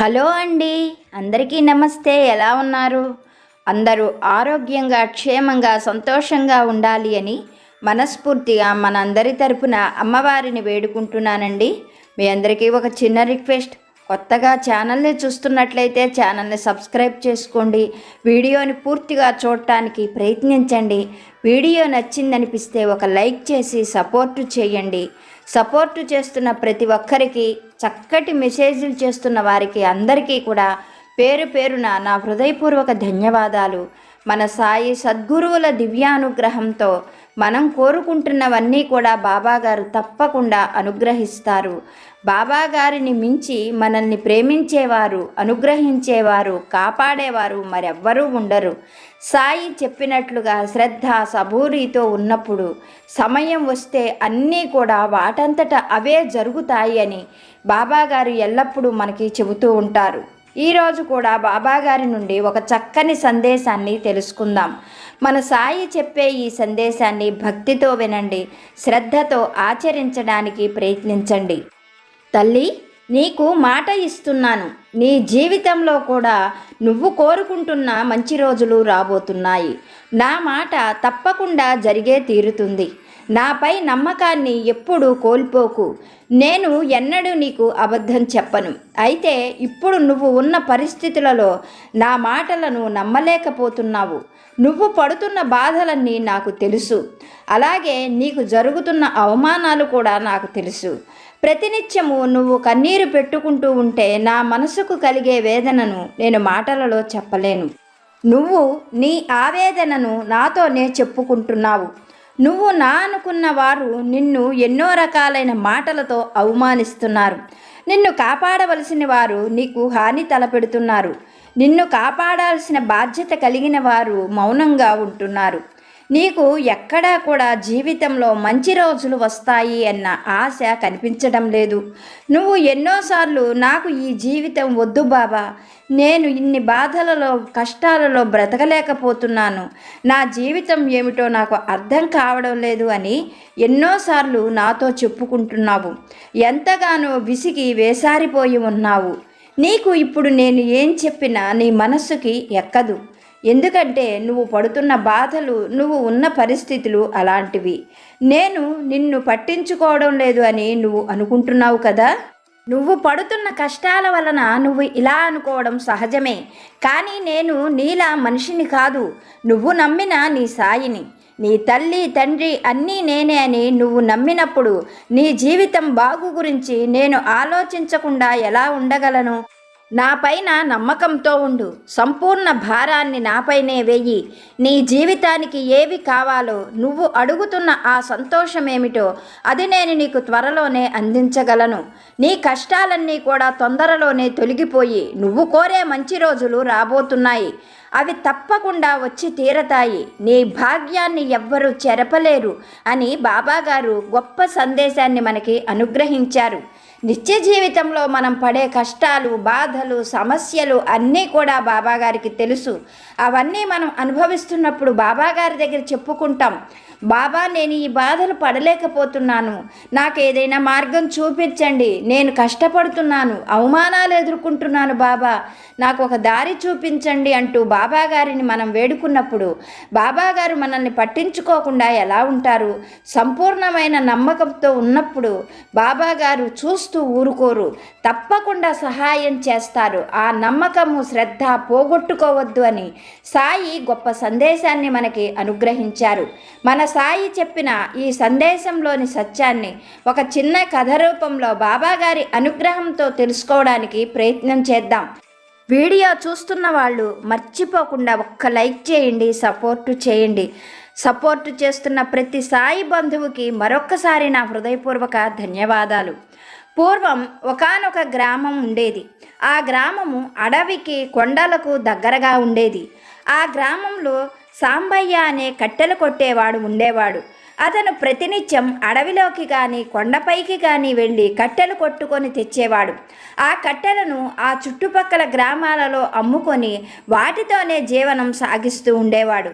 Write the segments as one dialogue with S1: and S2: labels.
S1: Hello అండి. అందరికీ నమస్తే. ఎలా ఉన్నారు? అందరూ ఆరోగ్యంగా క్షేమంగా సంతోషంగా ఉండాలి అని మనస్ఫూర్తిగా మనందరి తరపున అమ్మవారిని వేడుకుంటున్నానండి. మీ అందరికీ ఒక చిన్న రిక్వెస్ట్. కొత్తగా ఛానల్ని చూస్తున్నట్లయితే ఛానల్ని సబ్స్క్రైబ్ చేసుకోండి. వీడియోని పూర్తిగా చూడటానికి ప్రయత్నించండి. వీడియో నచ్చిందనిపిస్తే ఒక లైక్ చేసి సపోర్టు చేయండి. సపోర్టు చేస్తున్న ప్రతి ఒక్కరికి చక్కటి మెసేజ్లు చేస్తున్న వారికి అందరికీ కూడా పేరు పేరున నా హృదయపూర్వక ధన్యవాదాలు. మన సాయి సద్గురువుల దివ్యానుగ్రహంతో మనం కోరుకుంటున్నవన్నీ కూడా బాబాగారు తప్పకుండా అనుగ్రహిస్తారు. బాబాగారిని మించి మనల్ని ప్రేమించేవారు అనుగ్రహించేవారు కాపాడేవారు మరెవ్వరూ ఉండరు. సాయి చెప్పినట్లుగా శ్రద్ధ సబూరితో ఉన్నప్పుడు సమయం వస్తే అన్నీ కూడా వాటంతట అవే జరుగుతాయి అని బాబాగారు ఎల్లప్పుడూ మనకి చెబుతూ ఉంటారు. ఈరోజు కూడా బాబాగారి నుండి ఒక చక్కని సందేశాన్ని తెలుసుకుందాం. మన సాయి చెప్పే ఈ సందేశాన్ని భక్తితో వినండి శ్రద్ధతో ఆచరించడానికి ప్రయత్నించండి. తల్లి నీకు మాట ఇస్తున్నాను. నీ జీవితంలో కూడా నువ్వు కోరుకుంటున్న మంచి రోజులు రాబోతున్నాయి. నా మాట తప్పకుండా జరిగే తీరుతుంది. నాపై నమ్మకాన్ని ఎప్పుడూ కోల్పోకు. నేను ఎన్నడూ నీకు అబద్ధం చెప్పను. అయితే ఇప్పుడు నువ్వు ఉన్న పరిస్థితులలో నా మాటలను నమ్మలేకపోతున్నావు. నువ్వు పడుతున్న బాధలన్నీ నాకు తెలుసు. అలాగే నీకు జరుగుతున్న అవమానాలు కూడా నాకు తెలుసు. ప్రతినిత్యము నువ్వు కన్నీరు పెట్టుకుంటూ ఉంటే నా మనసుకు కలిగే వేదనను నేను మాటలలో చెప్పలేను. నువ్వు నీ ఆవేదనను నాతోనే చెప్పుకుంటున్నావు. నువ్వు నా అనుకున్న వారు నిన్ను ఎన్నో రకాలైన మాటలతో అవమానిస్తున్నారు. నిన్ను కాపాడవలసిన వారు నీకు హాని తలపెడుతున్నారు. నిన్ను కాపాడాల్సిన బాధ్యత కలిగిన వారు మౌనంగా ఉంటున్నారు. నీకు ఎక్కడా కూడా జీవితంలో మంచి రోజులు వస్తాయి అన్న ఆశ కనిపించడం లేదు. నువ్వు ఎన్నోసార్లు నాకు ఈ జీవితం వద్దు బాబా. నేను ఇన్ని బాధలలో కష్టాలలో బ్రతకలేకపోతున్నాను. నా జీవితం ఏమిటో నాకు అర్థం కావడం లేదు అని ఎన్నోసార్లు నాతో చెప్పుకుంటున్నావు. ఎంతగానో విసిగి వేసారిపోయి ఉన్నావు. నీకు ఇప్పుడు నేను ఏం చెప్పినా నీ మనస్సుకి ఎక్కదు. ఎందుకంటే నువ్వు పడుతున్న బాధలు నువ్వు ఉన్న పరిస్థితులు అలాంటివి. నేను నిన్ను పట్టించుకోవడం లేదు అని నువ్వు అనుకుంటున్నావు కదా? నువ్వు పడుతున్న కష్టాల వలన నువ్వు ఇలా అనుకోవడం సహజమే. కానీ నేను నీలా మనిషిని కాదు. నువ్వు నమ్మిన నీ సాయిని. నీ తల్లి తండ్రి అన్నీ నేనే అని నువ్వు నమ్మినప్పుడు నీ జీవితం బాగు గురించి నేను ఆలోచించకుండా ఎలా ఉండగలను? నా పైన నమ్మకంతో ఉండు. సంపూర్ణ భారాన్ని నాపైనే వెయ్యి నీ జీవితానికి ఏవి కావాలో నువ్వు అడుగుతున్న ఆ సంతోషమేమిటో అది నేను నీకు త్వరలోనే అందించగలను. నీ కష్టాలన్నీ కూడా తొందరలోనే తొలగిపోయి నువ్వు కోరే మంచి రోజులు రాబోతున్నాయి. అవి తప్పకుండా వచ్చి తీరతాయి. నీ భాగ్యాన్ని ఎవ్వరూ చెరపలేరు అని బాబాగారు గొప్ప సందేశాన్ని మనకి అనుగ్రహించారు. నిత్య జీవితంలో మనం పడే కష్టాలు బాధలు సమస్యలు అన్నీ కూడా బాబాగారికి తెలుసు. అవన్నీ మనం అనుభవిస్తున్నప్పుడు బాబాగారి దగ్గర చెప్పుకుంటాం. బాబా నేను ఈ బాధలు పడలేకపోతున్నాను. నాకు ఏదైనా మార్గం చూపించండి. నేను కష్టపడుతున్నాను. అవమానాలు ఎదుర్కొంటున్నాను బాబా. నాకు ఒక దారి చూపించండి అంటూ బాబా గారిని మనం వేడుకున్నప్పుడు బాబా గారు మనల్ని పట్టించుకోకుండా ఎలా ఉంటారు? సంపూర్ణమైన నమ్మకంతో ఉన్నప్పుడు బాబా గారు చూస్తూ ఊరుకోరు. తప్పకుండా సహాయం చేస్తారు. ఆ నమ్మకము శ్రద్ధ పోగొట్టుకోవద్దు అని సాయి గొప్ప సందేశాన్ని మనకి అనుగ్రహించారు. మన సాయి చెప్పిన ఈ సందేశంలోని సత్యాన్ని ఒక చిన్న కథ రూపంలో బాబాగారి అనుగ్రహంతో తెలుసుకోవడానికి ప్రయత్నం చేద్దాం. వీడియో చూస్తున్న వాళ్ళు మర్చిపోకుండా ఒక్క లైక్ చేయండి సపోర్టు చేయండి. సపోర్టు చేస్తున్న ప్రతి సాయి బంధువుకి మరొక్కసారి నా హృదయపూర్వక ధన్యవాదాలు. పూర్వం ఒకానొక గ్రామం ఉండేది. ఆ గ్రామము అడవికి కొండలకు దగ్గరగా ఉండేది. ఆ గ్రామంలో సాంబయ్య అనే కట్టెలు కొట్టేవాడు ఉండేవాడు. అతను ప్రతినిత్యం అడవిలోకి కానీ కొండపైకి కానీ వెళ్ళి కట్టెలు కొట్టుకొని తెచ్చేవాడు. ఆ కట్టెలను ఆ చుట్టుపక్కల గ్రామాలలో అమ్ముకొని వాటితోనే జీవనం సాగిస్తూ ఉండేవాడు.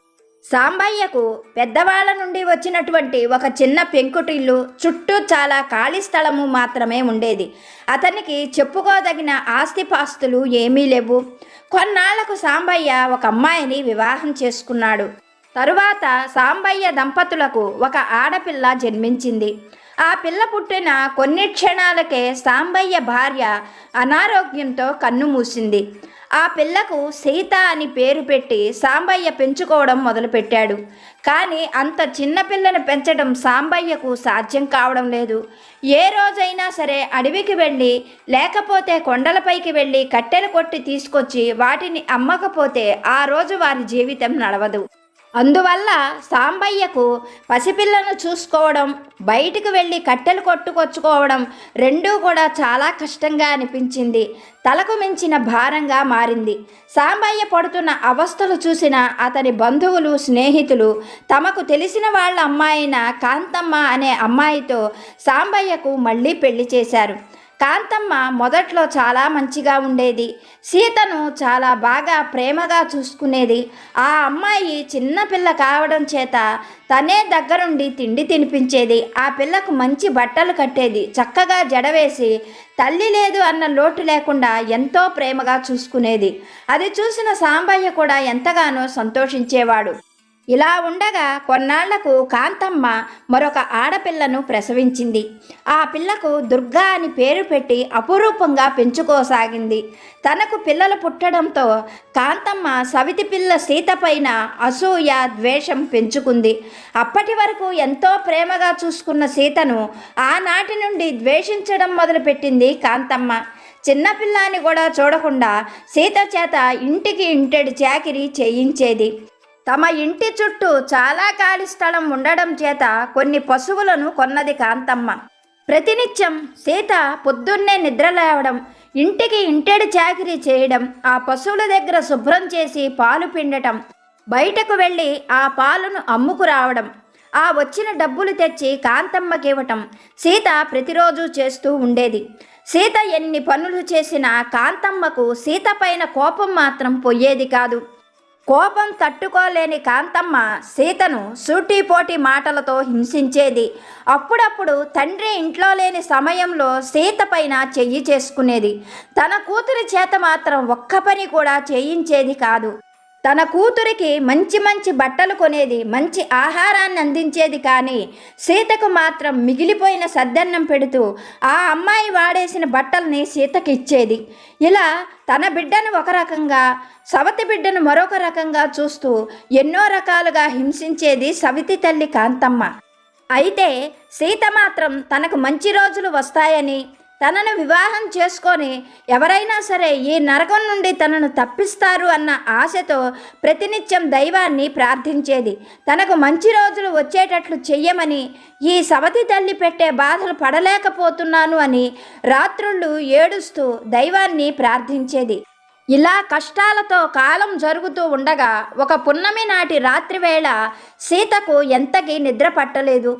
S1: సాంబయ్యకు పెద్దవాళ్ళ నుండి వచ్చినటువంటి ఒక చిన్న పెంకుటిల్లు చుట్టూ చాలా ఖాళీ స్థలము మాత్రమే ఉండేది. అతనికి చెప్పుకోదగిన ఆస్తిపాస్తులు ఏమీ లేవు. కొన్నాళ్ళకు సాంబయ్య ఒక అమ్మాయిని వివాహం చేసుకున్నాడు. తరువాత సాంబయ్య దంపతులకు ఒక ఆడపిల్ల జన్మించింది. ఆ పిల్ల పుట్టిన కొన్ని క్షణాలకే సాంబయ్య భార్య అనారోగ్యంతో కన్ను మూసింది. ఆ పిల్లకు సీత అని పేరు పెట్టి సాంబయ్య పెంచుకోవడం మొదలుపెట్టాడు. కానీ అంత చిన్న పిల్లను పెంచడం సాంబయ్యకు సాధ్యం కావడం లేదు. ఏ రోజైనా సరే అడవికి వెళ్ళి లేకపోతే కొండలపైకి వెళ్ళి కట్టెలు కొట్టి తీసుకొచ్చి వాటిని అమ్మకపోతే ఆ రోజు వారి జీవితం నడవదు. అందువల్ల సాంబయ్యకు పసిపిల్లను చూసుకోవడం బయటికి వెళ్ళి కట్టెలు కొట్టుకొచ్చుకోవడం రెండూ కూడా చాలా కష్టంగా అనిపించింది. తలకు మించిన భారంగా మారింది. సాంబయ్య పడుతున్న అవస్థలు చూసిన అతని బంధువులు స్నేహితులు తమకు తెలిసిన వాళ్ళ అమ్మాయిన కాంతమ్మ అనే అమ్మాయితో సాంబయ్యకు మళ్ళీ పెళ్ళి చేశారు. కాంతమ్మ మొదట్లో చాలా మంచిగా ఉండేది. సీతను చాలా బాగా ప్రేమగా చూసుకునేది. ఆ అమ్మాయి చిన్నపిల్ల కావడం చేత తనే దగ్గరుండి తిండి తినిపించేది. ఆ పిల్లకు మంచి బట్టలు కట్టేది. చక్కగా జడవేసి తల్లి లేదు అన్న లోటు లేకుండా ఎంతో ప్రేమగా చూసుకునేది. అది చూసిన సాంబయ్య కూడా ఎంతగానో సంతోషించేవాడు. ఇలా ఉండగా కొన్నాళ్ళకు కాంతమ్మ మరొక ఆడపిల్లను ప్రసవించింది. ఆ పిల్లకు దుర్గా అని పేరు పెట్టి అపురూపంగా పెంచుకోసాగింది. తనకు పిల్లలు పుట్టడంతో కాంతమ్మ సవితి పిల్ల సీత పైన అసూయ ద్వేషం పెంచుకుంది. అప్పటి వరకు ఎంతో ప్రేమగా చూసుకున్న సీతను ఆనాటి నుండి ద్వేషించడం మొదలుపెట్టింది కాంతమ్మ. చిన్నపిల్లాని కూడా చూడకుండా సీత చేత ఇంటికి ఇంటెడు చాకిరి చేయించేది. తమ ఇంటి చుట్టూ చాలా ఖాళీ స్థలం ఉండడం చేత కొన్ని పశువులను కొన్నది కాంతమ్మ. ప్రతినిత్యం సీత పొద్దున్నే నిద్రలేవడం ఇంటికి ఇంటెడు చాకిరీ చేయడం ఆ పశువుల దగ్గర శుభ్రం చేసి పాలు పిండటం బయటకు వెళ్ళి ఆ పాలను అమ్ముకు రావడం ఆ వచ్చిన డబ్బులు తెచ్చి కాంతమ్మకి ఇవ్వటం సీత ప్రతిరోజు చేస్తూ ఉండేది. సీత ఎన్ని పనులు చేసినా కాంతమ్మకు సీత పైన కోపం మాత్రం పోయేది కాదు. కోపం తట్టుకోలేని కాంతమ్మ సీతను సూటిపోటి మాటలతో హింసించేది. అప్పుడప్పుడు తండ్రి ఇంట్లో లేని సమయంలో సీత పైన చెయ్యి చేసుకునేది. తన కూతురి చేత మాత్రం ఒక్క పని కూడా చేయించేది కాదు. తన కూతురికి మంచి మంచి బట్టలు కొనేది మంచి ఆహారాన్ని అందించేది కానీ సీతకు మాత్రం మిగిలిపోయిన సద్దన్నం పెడుతూ ఆ అమ్మాయి వాడేసిన బట్టల్ని సీతకి ఇచ్చేది. ఇలా తన బిడ్డను ఒక రకంగా సవతి బిడ్డను మరొక రకంగా చూస్తూ ఎన్నో రకాలుగా హింసించేది సవితి తల్లి కాంతమ్మ. అయితే సీత మాత్రం తనకు మంచి రోజులు వస్తాయని తనను వివాహం చేసుకొని ఎవరైనా సరే ఈ నరకం నుండి తనను తప్పిస్తారు అన్న ఆశతో ప్రతినిత్యం దైవాన్ని ప్రార్థించేది. తనకు మంచి రోజులు వచ్చేటట్లు చెయ్యమని ఈ సవతి తల్లి పెట్టే బాధలు పడలేకపోతున్నాను అని రాత్రుళ్ళు ఏడుస్తూ దైవాన్ని ప్రార్థించేది. ఇలా కష్టాలతో కాలం జరుగుతూ ఉండగా ఒక పున్నమి నాటి రాత్రివేళ సీతకు ఎంతకి నిద్ర పట్టలేదు.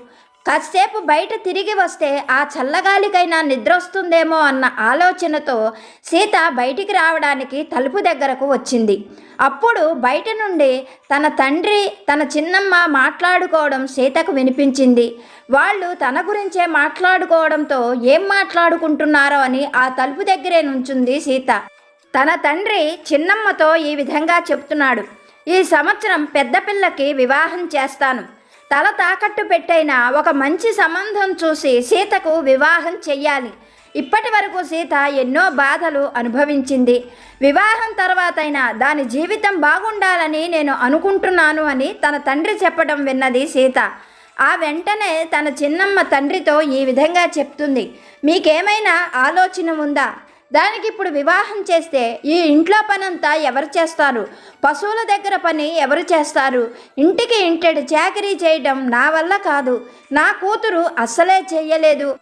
S1: కాసేపు బయట తిరిగి వస్తే ఆ చల్లగాలికైనా నిద్ర వస్తుందేమో అన్న ఆలోచనతో సీత బయటికి రావడానికి తలుపు దగ్గరకు వచ్చింది. అప్పుడు బయట నుండి తన తండ్రి తన చిన్నమ్మ మాట్లాడుకోవడం సీతకు వినిపించింది. వాళ్ళు తన గురించే మాట్లాడుకోవడంతో ఏం మాట్లాడుకుంటున్నారో అని ఆ తలుపు దగ్గరే నుంచుంది సీత. తన తండ్రి చిన్నమ్మతో ఈ విధంగా చెప్తున్నాడు. ఈ సంవత్సరం పెద్ద పిల్లకి వివాహం చేస్తాను. తల తాకట్టు పెట్టైన ఒక మంచి సంబంధం చూసి సీతకు వివాహం చెయ్యాలి. ఇప్పటి వరకు సీత ఎన్నో బాధలు అనుభవించింది. వివాహం తర్వాతైనా దాని జీవితం బాగుండాలని నేను అనుకుంటున్నాను అని తన తండ్రి చెప్పడం విన్నది సీత. ఆ వెంటనే తన చిన్నమ్మ తండ్రితో ఈ విధంగా చెప్తుంది. మీకేమైనా ఆలోచన ఉందా? దానికి ఇప్పుడు వివాహం చేస్తే ఈ ఇంట్లో పనంతా ఎవరు చేస్తారు? పశువుల దగ్గర పని ఎవరు చేస్తారు? ఇంటికి ఇంటెడు చాకరీ చేయడం నా వల్ల కాదు. నా కూతురు అస్సలే చేయలేదు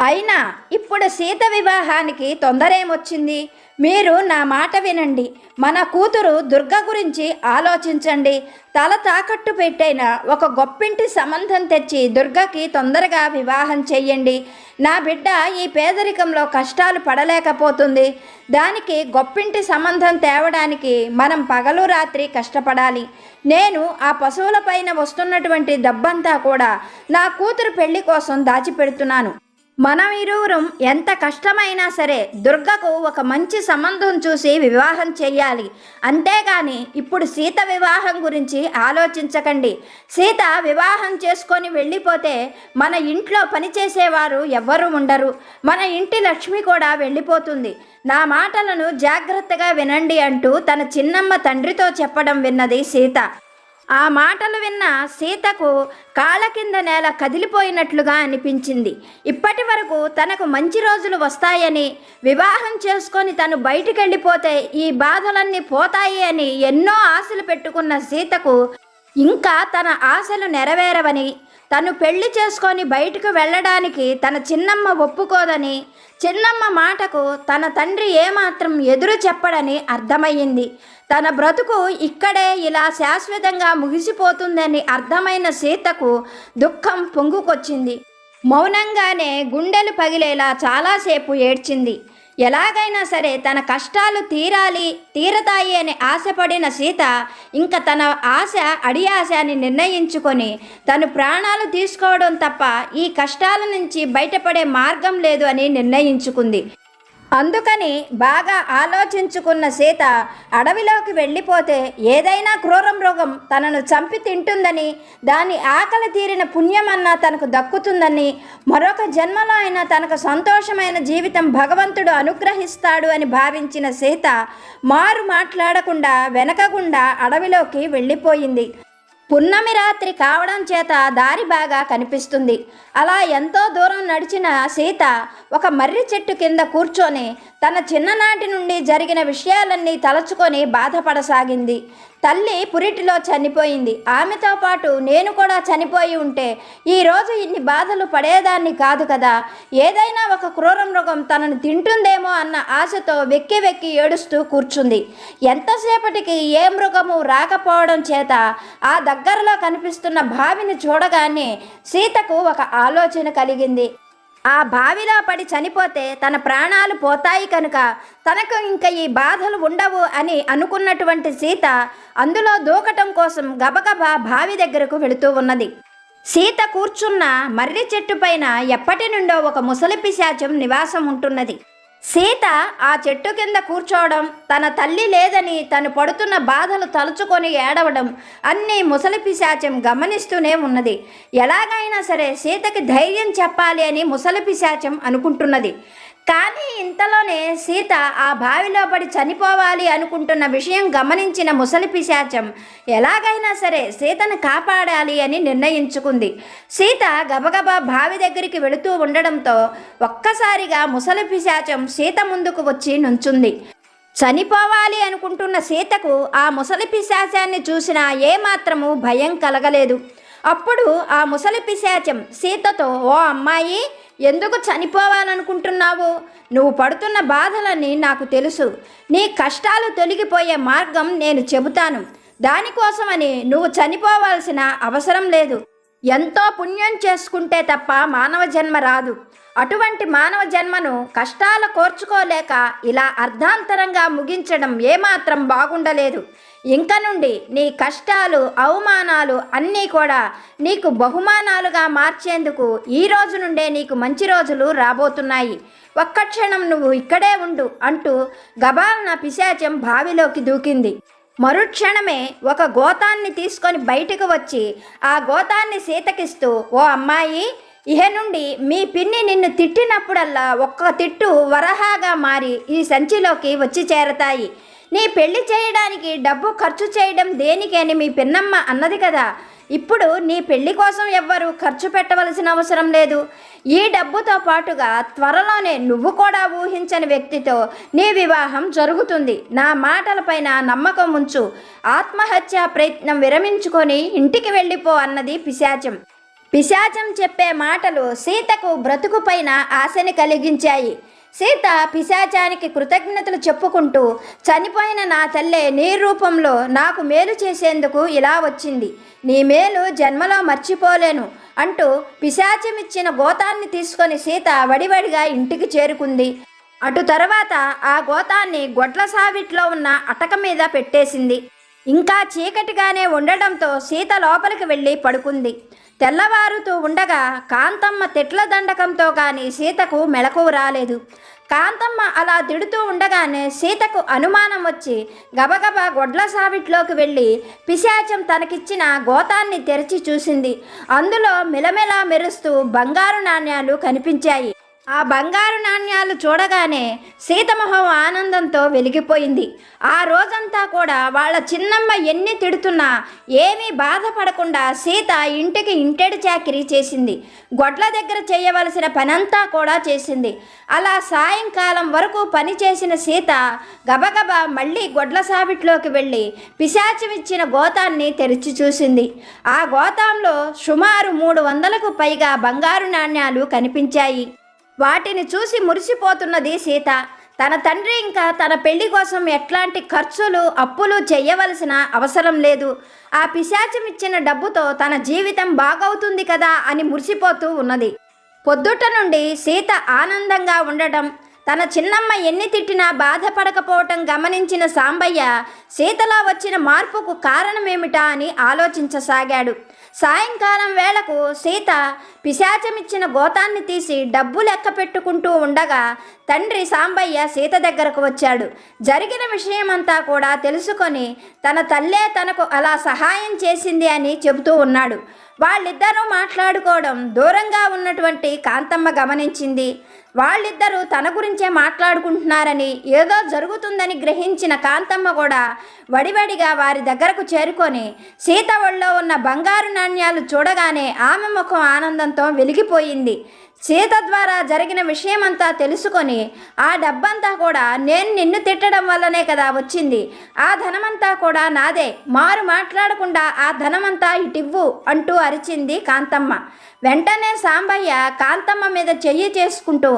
S1: అయినా ఇప్పుడు సీత వివాహానికి తొందరేమొచ్చింది? మీరు నా మాట వినండి. మన కూతురు దుర్గ గురించి ఆలోచించండి. తల తాకట్టు పెట్టైన ఒక గొప్పింటి సంబంధం తెచ్చి దుర్గకి తొందరగా వివాహం చెయ్యండి. నా బిడ్డ ఈ పేదరికంలో కష్టాలు పడలేకపోతుంది. దానికి గొప్పింటి సంబంధం తేవడానికి మనం పగలు రాత్రి కష్టపడాలి. నేను ఆ పశువుల పైన వస్తున్నటువంటి డబ్బంతా కూడా నా కూతురు పెళ్ళి కోసం దాచిపెడుతున్నాను. మనం ఇరువురం ఎంత కష్టమైనా సరే దుర్గకు ఒక మంచి సంబంధం చూసి వివాహం చేయాలి అంతేగాని ఇప్పుడు సీత వివాహం గురించి ఆలోచించకండి. సీత వివాహం చేసుకొని వెళ్ళిపోతే మన ఇంట్లో పనిచేసేవారు ఎవ్వరూ ఉండరు. మన ఇంటి లక్ష్మి కూడా వెళ్ళిపోతుంది. నా మాటలను జాగ్రత్తగా వినండి అంటూ తన చిన్నమ్మ తండ్రితో చెప్పడం విన్నది సీత. ఆ మాటలు విన్న సీతకు కాళ్ళ కింద నేల కదిలిపోయినట్లుగా అనిపించింది. ఇప్పటి వరకు తనకు మంచి రోజులు వస్తాయని వివాహం చేసుకొని తను బయటికి వెళ్ళిపోతే ఈ బాధలన్నీ పోతాయి అని ఎన్నో ఆశలు పెట్టుకున్న సీతకు ఇంకా తన ఆశలు నెరవేరవని తను పెళ్ళి చేసుకొని బయటకు వెళ్ళడానికి తన చిన్నమ్మ ఒప్పుకోదని చిన్నమ్మ మాటకు తన తండ్రి ఏమాత్రం ఎదురు చెప్పడని అర్థమయ్యింది. తన బ్రతుకు ఇక్కడే ఇలా శాశ్వతంగా ముగిసిపోతుందని అర్థమైన సీతకు దుఃఖం పొంగుకొచ్చింది. మౌనంగానే గుండెలు పగిలేలా చాలాసేపు ఏడ్చింది. ఎలాగైనా సరే తన కష్టాలు తీరాలి తీరతాయి అని ఆశపడిన సీత ఇంకా తన ఆశ అడి ఆశ అని నిర్ణయించుకొని తను ప్రాణాలు తీసుకోవడం తప్ప ఈ కష్టాల నుంచి బయటపడే మార్గం లేదు అని నిర్ణయించుకుంది. అందుకని బాగా ఆలోచించుకున్న సీత అడవిలోకి వెళ్ళిపోతే ఏదైనా క్రూర మృగం తనను చంపి తింటుందని దాని ఆకలి తీరిన పుణ్యమన్నా తనకు దక్కుతుందని మరొక జన్మలో అయినా తనకు సంతోషమైన జీవితం భగవంతుడు అనుగ్రహిస్తాడు అని భావించిన సీత మారు మాట్లాడకుండా వెనకకుండా అడవిలోకి వెళ్ళిపోయింది. పున్నమి రాత్రి కావడం చేత దారి బాగా కనిపిస్తుంది. అలా ఎంతో దూరం నడిచిన సీత ఒక మర్రి చెట్టు కింద కూర్చొని తన చిన్ననాటి నుండి జరిగిన విషయాలన్నీ తలచుకొని బాధపడసాగింది. తల్లి పురిటిలో చనిపోయింది. ఆమెతో పాటు నేను కూడా చనిపోయి ఉంటే ఈరోజు ఇన్ని బాధలు పడేదాన్ని కాదు కదా. ఏదైనా ఒక క్రూర మృగం తనను తింటుందేమో అన్న ఆశతో వెక్కి వెక్కి ఏడుస్తూ కూర్చుంది. ఎంతసేపటికి ఏ మృగము రాకపోవడం చేత ఆ దగ్గరలో కనిపిస్తున్న బావిని చూడగానే సీతకు ఒక ఆలోచన కలిగింది. ఆ బావిలో పడి చనిపోతే తన ప్రాణాలు పోతాయి కనుక తనకు ఇంకా ఈ బాధలు ఉండవు అని అనుకున్నటువంటి సీత అందులో దూకటం కోసం గబగబా బావి దగ్గరకు వెళుతూ ఉన్నది. సీత కూర్చున్న మర్రి చెట్టు పైన ఎప్పటి నుండో ఒక ముసలి పిశాచం నివాసం ఉంటున్నది. సీత ఆ చెట్టు కింద కూర్చోవడం తన తల్లి లేదని తను పడుతున్న బాధలు తలుచుకొని ఏడవడం అన్నీ ముసలి పిశాచం గమనిస్తూనే ఉన్నది. ఎలాగైనా సరే సీతకి ధైర్యం చెప్పాలి అని ముసలి పిశాచం అనుకుంటున్నది. కానీ ఇంతలోనే సీత ఆ బావిలో పడి చనిపోవాలి అనుకుంటున్న విషయం గమనించిన ముసలి పిశాచం ఎలాగైనా సరే సీతను కాపాడాలి అని నిర్ణయించుకుంది. సీత గబగబా బావి దగ్గరికి వెళుతూ ఉండడంతో ఒక్కసారిగా ముసలి పిశాచం సీత ముందుకు వచ్చి నుంచుంది. చనిపోవాలి అనుకుంటున్న సీతకు ఆ ముసలి పిశాచాన్ని చూసినా ఏమాత్రము భయం కలగలేదు. అప్పుడు ఆ ముసలి పిశాచం సీతతో ఓ అమ్మాయి ఎందుకు చనిపోవాలనుకుంటున్నావు? నువ్వు పడుతున్న బాధలని నాకు తెలుసు. నీ కష్టాలు తొలగిపోయే మార్గం నేను చెబుతాను. దానికోసమని నువ్వు చనిపోవాల్సిన అవసరం లేదు. ఎంతో పుణ్యం చేసుకుంటే తప్ప మానవ జన్మ రాదు. అటువంటి మానవ జన్మను కష్టాలు కోర్చుకోలేక ఇలా అర్ధాంతరంగా ముగించడం ఏమాత్రం బాగుండలేదు. ఇంక నుండి నీ కష్టాలు అవమానాలు అన్నీ కూడా నీకు బహుమానాలుగా మార్చేందుకు ఈ రోజు నుండే నీకు మంచి రోజులు రాబోతున్నాయి. ఒక్క క్షణం నువ్వు ఇక్కడే ఉండు అంటూ గబాల్న పిశాచం బావిలోకి దూకింది. మరుక్షణమే ఒక గోతాన్ని తీసుకొని బయటకు వచ్చి ఆ గోతాన్ని సీతకిస్తూ ఓ అమ్మాయి ఇహ నుండి మీ పిన్ని నిన్ను తిట్టినప్పుడల్లా ఒక్క తిట్టు వరహాగా మారి ఈ సంచిలోకి వచ్చి చేరతాయి. నీ పెళ్ళి చేయడానికి డబ్బు ఖర్చు చేయడం దేనికని మీ పిన్నమ్మ అన్నది కదా. ఇప్పుడు నీ పెళ్ళి కోసం ఎవ్వరూ ఖర్చు పెట్టవలసిన అవసరం లేదు. ఈ డబ్బుతో పాటుగా త్వరలోనే నువ్వు కూడా ఊహించని వ్యక్తితో నీ వివాహం జరుగుతుంది. నా మాటలపైన నమ్మకం ఉంచు. ఆత్మహత్య ప్రయత్నం విరమించుకొని ఇంటికి వెళ్ళిపో అన్నది పిశాచం. పిశాచం చెప్పే మాటలు సీతకు బ్రతుకుపైన ఆశని కలిగించాయి. సీత పిశాచానికి కృతజ్ఞతలు చెప్పుకుంటూ చనిపోయిన నా తల్లే నీ రూపంలో నాకు మేలు చేసేందుకు ఇలా వచ్చింది. నీ మేలు జన్మలో మర్చిపోలేను అంటూ పిశాచమిచ్చిన గోతాన్ని తీసుకొని సీత వడివడిగా ఇంటికి చేరుకుంది. అటు తర్వాత ఆ గోతాన్ని గొడ్ల సావిట్లో ఉన్న అటక మీద పెట్టేసింది. ఇంకా చీకటిగానే ఉండడంతో సీత లోపలికి వెళ్ళి పడుకుంది. తెల్లవారుతూ ఉండగా కాంతమ్మ తిట్ల దండకంతో కానీ సీతకు మెళకువ రాలేదు. కాంతమ్మ అలా తిడుతూ ఉండగానే సీతకు అనుమానం వచ్చి గబగబా గొడ్ల సావిట్లోకి వెళ్ళి పిశాచం తనకిచ్చిన గోతాన్ని తెరిచి చూసింది. అందులో మిలమిలా మెరుస్తూ బంగారు నాణ్యాలు కనిపించాయి. ఆ బంగారు నాణ్యాలు చూడగానే సీతమొహం ఆనందంతో వెలిగిపోయింది. ఆ రోజంతా కూడా వాళ్ళ చిన్నమ్మ ఎన్ని తిడుతున్నా ఏమీ బాధపడకుండా సీత ఇంటికి ఇంటెడు చాకిరీ చేసింది. గొడ్ల దగ్గర చేయవలసిన పనంతా కూడా చేసింది. అలా సాయంకాలం వరకు పని చేసిన సీత గబగబా మళ్ళీ గొడ్ల సాబిట్లోకి వెళ్ళి పిశాచమిచ్చిన గోతాన్ని తెరిచి చూసింది. ఆ గోతాంలో సుమారు మూడు వందలకు పైగా బంగారు నాణ్యాలు కనిపించాయి. వాటిని చూసి మురిసిపోతున్నది సీత. తన తండ్రి ఇంకా తన పెళ్ళి కోసం ఎట్లాంటి ఖర్చులు అప్పులు చేయవలసిన అవసరం లేదు. ఆ పిశాచం ఇచ్చిన డబ్బుతో తన జీవితం బాగవుతుంది కదా అని మురిసిపోతూ ఉన్నది. పొద్దుట నుండి సీత ఆనందంగా ఉండటం తన చిన్నమ్మ ఎన్ని తిట్టినా బాధపడకపోవటం గమనించిన సాంబయ్య సీతలో వచ్చిన మార్పుకు కారణమేమిటా అని ఆలోచించసాగాడు. సాయంకాలం వేళకు సీత పిశాచమిచ్చిన గోతాన్ని తీసి డబ్బు లెక్క పెట్టుకుంటూ ఉండగా తండ్రి సాంబయ్య సీత దగ్గరకు వచ్చాడు. జరిగిన విషయమంతా కూడా తెలుసుకొని తన తల్లే తనకు అలా సహాయం చేసింది అని చెబుతూ ఉన్నాడు. వాళ్ళిద్దరూ మాట్లాడుకోవడం దూరంగా ఉన్నటువంటి కాంతమ్మ గమనించింది. వాళ్ళిద్దరూ తన గురించే మాట్లాడుకుంటున్నారని ఏదో జరుగుతుందని గ్రహించిన కాంతమ్మ కూడా వడివడిగా వారి దగ్గరకు చేరుకొని సీత ఒళ్ళో ఉన్న బంగారు నాణ్యాలు చూడగానే ఆమె ముఖం ఆనందంతో వెలిగిపోయింది. సీత ద్వారా జరిగిన విషయమంతా తెలుసుకొని ఆ డబ్బంతా కూడా నేను నిన్ను తిట్టడం వల్లనే కదా వచ్చింది. ఆ ధనమంతా కూడా నాదే. మారు మాట్లాడకుండా ఆ ధనమంతా ఇటివ్వు అంటూ అరిచింది కాంతమ్మ. వెంటనే సాంబయ్య కాంతమ్మ మీద చెయ్యి చేసుకుంటూ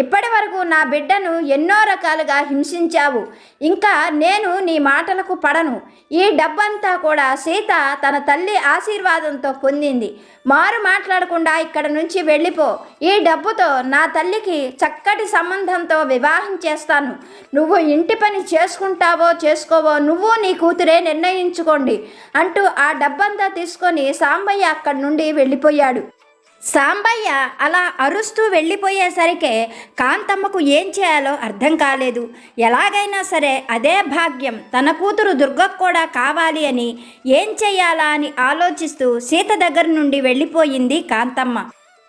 S1: ఇప్పటి వరకు నా బిడ్డను ఎన్నో రకాలుగా హింసించావు. ఇంకా నేను నీ మాటలకు పడను. ఈ డబ్బంతా కూడా సీత తన తల్లి ఆశీర్వాదంతో పొందింది. మారు మాట్లాడకుండా ఇక్కడ నుంచి వెళ్ళిపో. ఈ డబ్బుతో నా తల్లికి చక్కటి సంబంధంతో వివాహం చేస్తాను. నువ్వు ఇంటి పని చేసుకుంటావో చేసుకోవో నువ్వు నీ కూతురే నిర్ణయించుకోండి అంటూ ఆ డబ్బంతా తీసుకొని సాంబయ్య అక్కడి నుండి వెళ్ళిపోయాడు. సాంబయ్య అలా అరుస్తూ వెళ్ళిపోయేసరికే కాంతమ్మకు ఏం చేయాలో అర్థం కాలేదు. ఎలాగైనా సరే అదే భాగ్యం తన కూతురు దుర్గకు కూడా కావాలి అని ఏం చేయాలా అని ఆలోచిస్తూ సీత దగ్గర నుండి వెళ్ళిపోయింది కాంతమ్మ.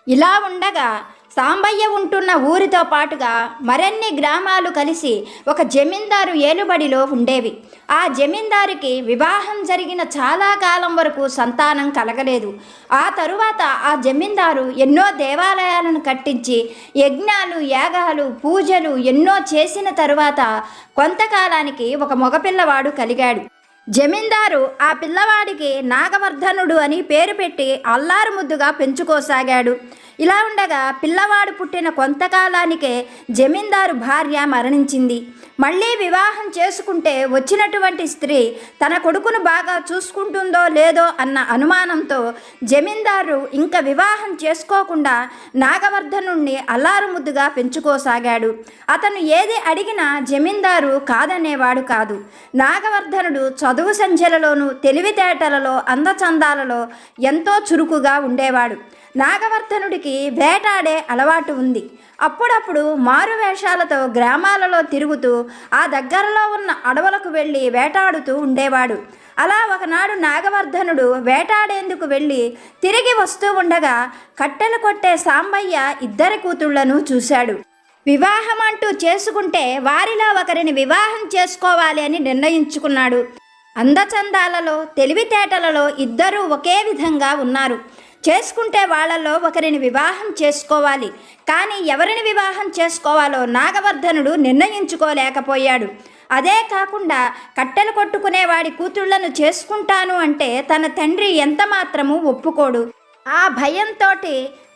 S1: ఇలా ఉండగా సాంబయ్య ఉంటున్న ఊరితో పాటుగా మరిన్ని గ్రామాలు కలిసి ఒక జమీందారు ఏలుబడిలో ఉండేవి. ఆ జమీందారికి వివాహం జరిగిన చాలా కాలం వరకు సంతానం కలగలేదు. ఆ తరువాత ఆ జమీందారు ఎన్నో దేవాలయాలను కట్టించి యజ్ఞాలు యాగాలు పూజలు ఎన్నో చేసిన తరువాత కొంతకాలానికి ఒక మగపిల్లవాడు కలిగాడు. జమీందారు ఆ పిల్లవాడికి నాగవర్ధనుడు అని పేరు పెట్టి అల్లారు ముద్దుగా పెంచుకోసాగాడు. ఇలా ఉండగా పిల్లవాడు పుట్టిన కొంతకాలానికే జమీందారు భార్య మరణించింది. మళ్ళీ వివాహం చేసుకుంటే వచ్చినటువంటి స్త్రీ తన కొడుకును బాగా చూసుకుంటుందో లేదో అన్న అనుమానంతో జమీందారు ఇంకా వివాహం చేసుకోకుండా నాగవర్ధనుణ్ణి అల్లారు ముద్దుగా పెంచుకోసాగాడు. అతను ఏది అడిగినా జమీందారు కాదనేవాడు కాదు. నాగవర్ధనుడు చదువు సంధ్యలలోనూ తెలివితేటలలో అందచందాలలో ఎంతో చురుకుగా ఉండేవాడు. నాగవర్ధనుడికి వేటాడే అలవాటు ఉంది. అప్పుడప్పుడు మారు వేషాలతో గ్రామాలలో తిరుగుతూ ఆ దగ్గరలో ఉన్న అడవులకు వెళ్ళి వేటాడుతూ ఉండేవాడు. అలా ఒకనాడు నాగవర్ధనుడు వేటాడేందుకు వెళ్ళి తిరిగి వస్తూ ఉండగా కట్టెలు కొట్టే సాంబయ్య ఇద్దరి కూతుళ్ళను చూశాడు. వివాహం అంటూ చేసుకుంటే వారిలో ఒకరిని వివాహం చేసుకోవాలి అని నిర్ణయించుకున్నాడు. అందచందాలలో తెలివితేటలలో ఇద్దరూ ఒకే విధంగా ఉన్నారు. చేసుకుంటే వాళ్ళలో ఒకరిని వివాహం చేసుకోవాలి. కానీ ఎవరిని వివాహం చేసుకోవాలో నాగవర్ధనుడు నిర్ణయించుకోలేకపోయాడు. అదే కాకుండా కట్టెలు కొట్టుకునే వాడి కూతుళ్ళను చేసుకుంటాను అంటే తన తండ్రి ఎంత మాత్రము ఒప్పుకోడు. ఆ భయంతో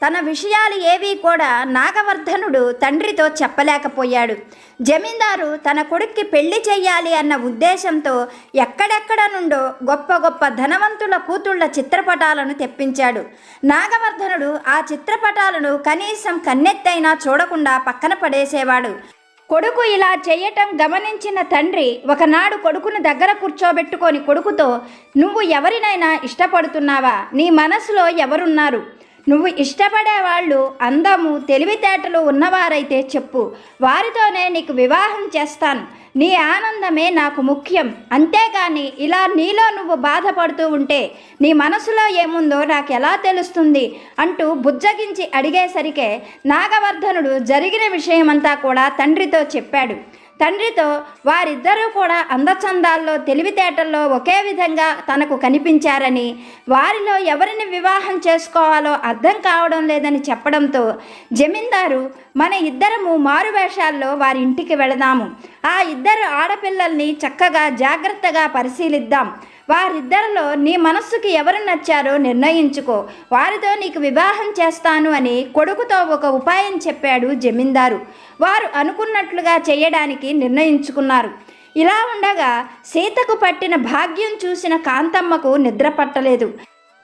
S1: తన విషయాలు ఏవీ కూడా నాగవర్ధనుడు తండ్రితో చెప్పలేకపోయాడు. జమీందారు తన కొడుక్కి పెళ్ళి చేయాలి అన్న ఉద్దేశంతో ఎక్కడెక్కడ నుండో గొప్ప గొప్ప ధనవంతుల కూతుళ్ళ చిత్రపటాలను తెప్పించాడు. నాగవర్ధనుడు ఆ చిత్రపటాలను కనీసం కన్నెత్తైనా చూడకుండా పక్కన పడేసేవాడు. కొడుకు ఇలా చేయటం గమనించిన తండ్రి ఒకనాడు కొడుకును దగ్గర కూర్చోబెట్టుకొని కొడుకుతో నువ్వు ఎవరినైనా ఇష్టపడుతున్నావా? నీ మనసులో ఎవరున్నారు? నువ్వు ఇష్టపడే వాళ్ళు అందము తెలివితేటలు ఉన్నవారైతే చెప్పు. వారితోనే నీకు వివాహం చేస్తాను. నీ ఆనందమే నాకు ముఖ్యం. అంతేగాని ఇలా నీలో నువ్వు బాధపడుతూ ఉంటే నీ మనసులో ఏముందో నాకు ఎలా తెలుస్తుంది? అంటూ బుజ్జగించి అడిగేసరికే నాగవర్ధనుడు జరిగిన విషయమంతా కూడా తండ్రితో చెప్పాడు. తండ్రితో వారిద్దరూ కూడా అందచందాల్లో తెలివితేటల్లో ఒకే విధంగా తనకు కనిపించారని వారిలో ఎవరిని వివాహం చేసుకోవాలో అర్థం కావడం లేదని చెప్పడంతో జమీందారు మన ఇద్దరము మారు వేషాల్లో వారి ఇంటికి వెళదాము. ఆ ఇద్దరు ఆడపిల్లల్ని చక్కగా జాగ్రత్తగా పరిశీలిద్దాం. వారిద్దరిలో నీ మనస్సుకి ఎవరు నచ్చారో నిర్ణయించుకో. వారితో నీకు వివాహం చేస్తాను అని కొడుకుతో ఒక ఉపాయం చెప్పాడు జమీందారు. వారు అనుకున్నట్లుగా చేయడానికి నిర్ణయించుకున్నారు. ఇలా ఉండగా సీతకు పట్టిన భాగ్యం చూసిన కాంతమ్మకు నిద్ర పట్టలేదు.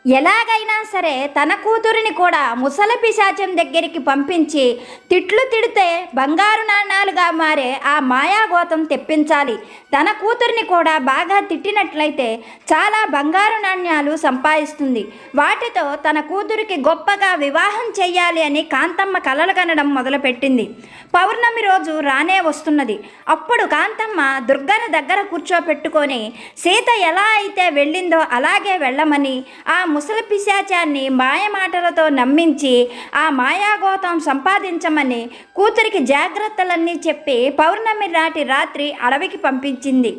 S1: ఎలాగైనా సరే తన కూతురిని కూడా ముసలి పిశాచం దగ్గరికి పంపించి తిట్లు తిడితే బంగారు నాణాలుగా మారే ఆ మాయాగోతం తెప్పించాలి. తన కూతురిని కూడా బాగా తిట్టినట్లయితే చాలా బంగారు నాణ్యాలు సంపాదిస్తుంది. వాటితో తన కూతురికి గొప్పగా వివాహం చెయ్యాలి అని కాంతమ్మ కలలు కనడం మొదలుపెట్టింది. పౌర్ణమి రోజు రానే వస్తున్నది. అప్పుడు కాంతమ్మ దుర్గను దగ్గర కూర్చోపెట్టుకొని సీత ఎలా అయితే వెళ్ళిందో అలాగే వెళ్ళమని ఆ ముసలి పిశాచాన్ని మాయమాటలతో నమ్మించి ఆ మాయాగోతం సంపాదించమని కూతురికి జాగ్రత్తలన్నీ చెప్పి పౌర్ణమి నాటి రాత్రి అడవికి పంపించింది.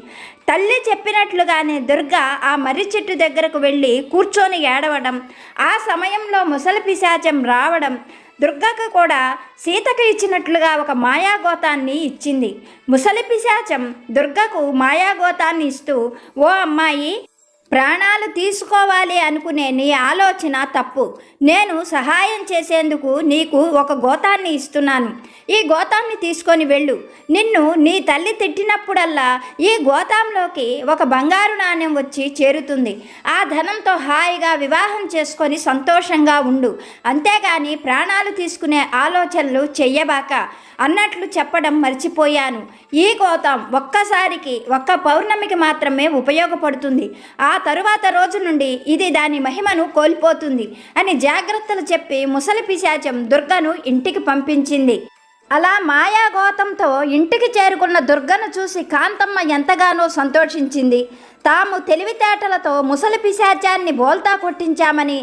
S1: తల్లి చెప్పినట్లుగానే దుర్గ ఆ మర్రి చెట్టు దగ్గరకు వెళ్ళి కూర్చొని ఏడవడం ఆ సమయంలో ముసలి పిశాచం రావడం దుర్గకు కూడా సీతకు ఇచ్చినట్లుగా ఒక మాయాగోతాన్ని ఇచ్చింది. ముసలి పిశాచం దుర్గకు మాయాగోతాన్ని ఇస్తూ ఓ అమ్మాయి ప్రాణాలు తీసుకోవాలి అనుకునే నీ ఆలోచన తప్పు. నేను సహాయం చేసేందుకు నీకు ఒక గోతాన్ని ఇస్తున్నాను. ఈ గోతాన్ని తీసుకొని వెళ్ళు. నిన్ను నీ తల్లి తిట్టినప్పుడల్లా ఈ గోతాంలోకి ఒక బంగారు నాణ్యం వచ్చి చేరుతుంది. ఆ ధనంతో హాయిగా వివాహం చేసుకొని సంతోషంగా ఉండు. అంతేగాని ప్రాణాలు తీసుకునే ఆలోచనలు చెయ్యబాక అన్నట్లు చెప్పడం మర్చిపోయాను. ఈ గోతం ఒక్కసారికి ఒక్క పౌర్ణమికి మాత్రమే ఉపయోగపడుతుంది. ఆ ఆ తరువాత రోజు నుండి ఇది దాని మహిమను కోల్పోతుంది అని జాగ్రత్తలు చెప్పి ముసలి పిశాచం దుర్గను ఇంటికి పంపించింది. అలా మాయాగోతంతో ఇంటికి చేరుకున్న దుర్గను చూసి కాంతమ్మ ఎంతగానో సంతోషించింది. తాము తెలివితేటలతో ముసలి పిశాచాన్ని బోల్తా కొట్టించామని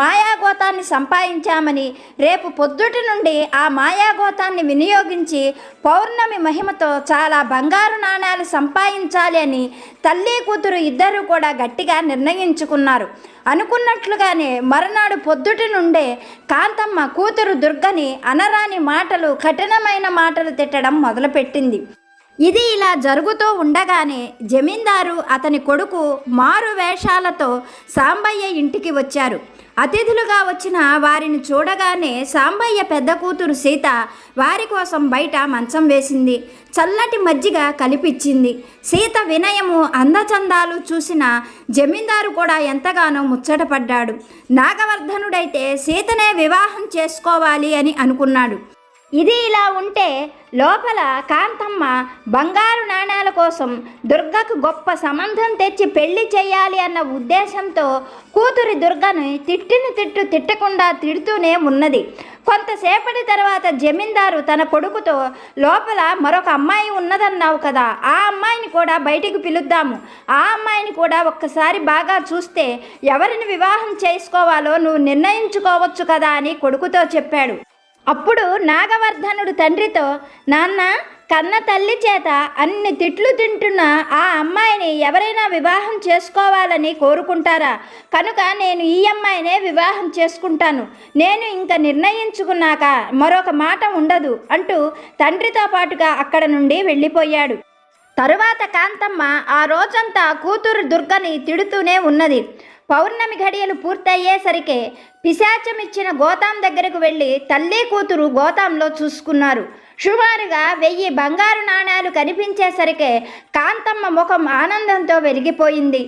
S1: మాయాగోతాన్ని సంపాదించామని రేపు పొద్దుటి నుండి ఆ మాయాగోతాన్ని వినియోగించి పౌర్ణమి మహిమతో చాలా బంగారు నాణాలు సంపాదించాలి అని తల్లి కూతురు ఇద్దరూ కూడా గట్టిగా నిర్ణయించుకున్నారు. అనుకున్నట్లుగానే మరునాడు పొద్దుటి నుండే కాంతమ్మ కూతురు దుర్గని అనరాని మాటలు కఠినమైన మాటలు తిట్టడం మొదలుపెట్టింది. ఇది ఇలా జరుగుతూ ఉండగానే జమీందారు అతని కొడుకు మారు వేషాలతో సాంబయ్య ఇంటికి వచ్చారు. అతిథులుగా వచ్చిన వారిని చూడగానే సాంబయ్య పెద్ద కూతురు సీత వారి కోసం బయట మంచం వేసింది. చల్లటి మజ్జిగ కలిపిచ్చింది. సీత వినయము అందచందాలు చూసిన జమీందారు కూడా ఎంతగానో ముచ్చటపడ్డాడు నాగవర్ధనుడైతే సీతనే వివాహం చేసుకోవాలి అని అనుకున్నాడు. ఇది ఇలా ఉంటే లోపల కాంతమ్మ బంగారు నాణేల కోసం దుర్గకు గొప్ప సంబంధం తెచ్చి పెళ్ళి చేయాలి అన్న ఉద్దేశంతో కూతురి దుర్గని తిట్టిన తిట్టు తిట్టకుండా తిడుతూనే ఉన్నది. కొంతసేపటి తర్వాత జమీందారు తన కొడుకుతో లోపల మరొక అమ్మాయి ఉన్నదన్నావు కదా ఆ అమ్మాయిని కూడా బయటికి పిలుద్దాము. ఆ అమ్మాయిని కూడా ఒక్కసారి బాగా చూస్తే ఎవరిని వివాహం చేసుకోవాలో నువ్వు నిర్ణయించుకోవచ్చు కదా అని కొడుకుతో చెప్పాడు. అప్పుడు నాగవర్ధనుడు తండ్రితో నాన్న కన్న తల్లి చేత అన్ని తిట్లు తింటున్న ఆ అమ్మాయిని ఎవరైనా వివాహం చేసుకోవాలని కోరుకుంటారా? కనుక నేను ఈ అమ్మాయినే వివాహం చేసుకుంటాను. నేను ఇంకా నిర్ణయించుకున్నాక మరొక మాట ఉండదు అంటూ తండ్రితో పాటుగా అక్కడ నుండి వెళ్ళిపోయాడు. తరువాత కాంతమ్మ ఆ రోజంతా కూతురు దుర్గని తిడుతూనే ఉన్నది. పౌర్ణమి ఘడియలు పూర్తయ్యేసరికి పిశాచం ఇచ్చిన గోతాం దగ్గరకు వెళ్ళి తల్లి కూతురు గోతాంలో చూసుకున్నారు. సుమారుగా వెయ్యి బంగారు నాణాలు కనిపించేసరికి కాంతమ్మ ముఖం ఆనందంతో వెలిగిపోయింది.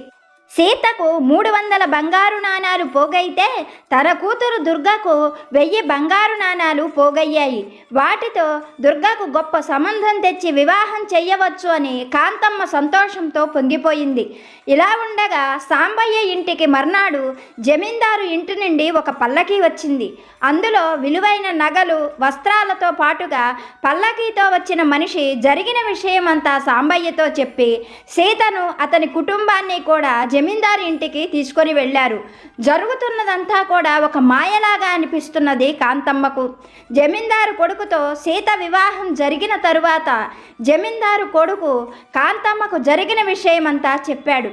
S1: సీతకు మూడు వందల బంగారు నాణాలు పోగైతే తన కూతురు దుర్గకు వెయ్యి బంగారు నాణాలు పోగయ్యాయి. వాటితో దుర్గకు గొప్ప సంబంధం తెచ్చి వివాహం చెయ్యవచ్చు అని కాంతమ్మ సంతోషంతో పొంగిపోయింది. ఇలా ఉండగా సాంబయ్య ఇంటికి మర్నాడు జమీందారు ఇంటి నుండి ఒక పల్లకీ వచ్చింది. అందులో విలువైన నగలు వస్త్రాలతో పాటుగా పల్లకీతో వచ్చిన మనిషి జరిగిన విషయమంతా సాంబయ్యతో చెప్పి సీతను అతని కుటుంబాన్ని కూడా జమీందారు ఇంటికి తీసుకొని వెళ్ళారు. జరుగుతున్నదంతా కూడా ఒక మాయలాగా అనిపిస్తున్నది కాంతమ్మకు. జమీందారు కొడుకుతో సీత వివాహం జరిగిన తరువాత జమీందారు కొడుకు కాంతమ్మకు జరిగిన విషయమంతా చెప్పాడు.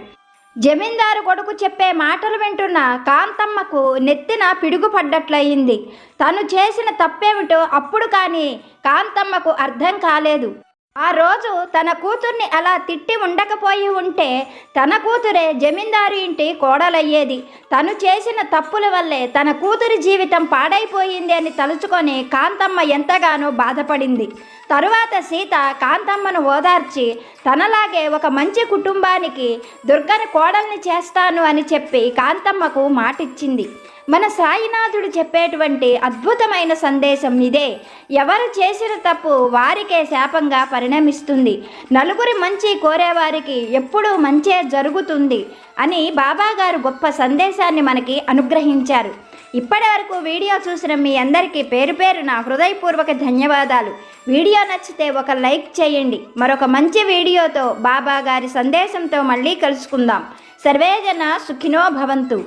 S1: జమీందారు కొడుకు చెప్పే మాటలు వింటున్న కాంతమ్మకు నెత్తిన పిడుగుపడ్డట్లయింది. తను చేసిన తప్పేమిటో అప్పుడు కానీ కాంతమ్మకు అర్థం కాలేదు. ఆ రోజు తన కూతుర్ని అలా తిట్టి ఉండకపోయి ఉంటే తన కూతురే జమీందారు ఇంటి కోడలయ్యేది. తను చేసిన తప్పుల వల్లే తన కూతురి జీవితం పాడైపోయింది అని తలుచుకొని కాంతమ్మ ఎంతగానో బాధపడింది. తరువాత సీత కాంతమ్మను ఓదార్చి తనలాగే ఒక మంచి కుటుంబానికి దుర్గని కోడల్ని చేస్తాను అని చెప్పి కాంతమ్మకు మాటిచ్చింది. మన సాయినాథుడు చెప్పేటువంటి అద్భుతమైన సందేశం ఇదే. ఎవరు చేసిన తప్పు వారికే శాపంగా పరిణమిస్తుంది. నలుగురి మంచి కోరేవారికి ఎప్పుడూ మంచే జరుగుతుంది అని బాబాగారు గొప్ప సందేశాన్ని మనకి అనుగ్రహించారు. ఇప్పటి వరకు వీడియో చూసిన మీ అందరికీ పేరు పేరు నా హృదయపూర్వక ధన్యవాదాలు. వీడియో నచ్చితే ఒక లైక్ చేయండి. మరొక మంచి వీడియోతో బాబా గారి సందేశంతో మళ్ళీ కలుసుకుందాం. సర్వేజన సుఖినో భవంతు.